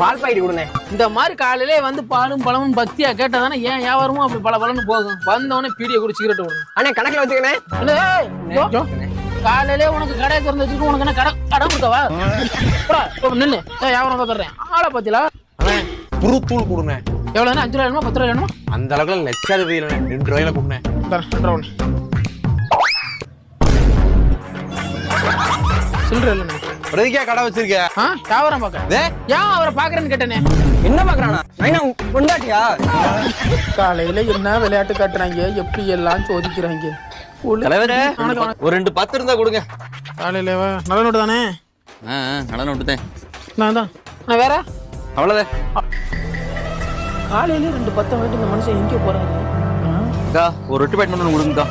பால் packet கொடுண்ணே. இந்த மாதிரி காலையிலே வந்து பாலும் பழமும் பக்தியா கேட்டதானே ஏன் வியாபாரமும் அப்படி பல பலன்னு போகும் வந்தவொடனே பீடியை கூட சிகரெட் விடணும் அண்ணே கணக்குல யோ. காலையிலே உனக்கு கடை திறந்து வச்சுட்டு உனக்கு என்ன கடை கடை கொடுக்கவா? நின்னு ஏய், வியாபாரம் தான் தர்றேன் ஆளை பத்திலா அண்ணே புரு தூள் கொடுண்ணே. எவ்வளோண்ணே அஞ்சு ரூபா வேணுமா? பத்து ரூபா வேணுமா? அந்த அளவுக்கு லட்சாதிபதி ரெண்டு ரூபாயில ஒன்று சில்லற இல்லைண்ணே. பிரதிக்கா கடை வச்சிருக்க ஆ வியாபாரம் பார்க்க. டே. ஏன் அவரை பார்க்கறேன்னு கேட்டேனே? என்ன பாக்குறானா நைனா பொண்டாட்டியா? காலையில என்ன விளையாட்டு காட்டுறாங்க? எப்படி எல்லாம் சோதிக்கிறாங்க? தலைவரே. ஒரு ரெண்டு பத்து இருந்தா கொடுங்க. காலையில வா நல்ல நோட்டு தானே? நடனம் விட்டுதேன் நான் தான். நான் வேற? அவ்வளோதான் காலையில ரெண்டு பத்தம் வாங்கிட்டு இந்த மனுஷன் எங்கே போறாரு. ஒரு ரொட்டி பேட் பண்ணி கொடுங்கக்கா.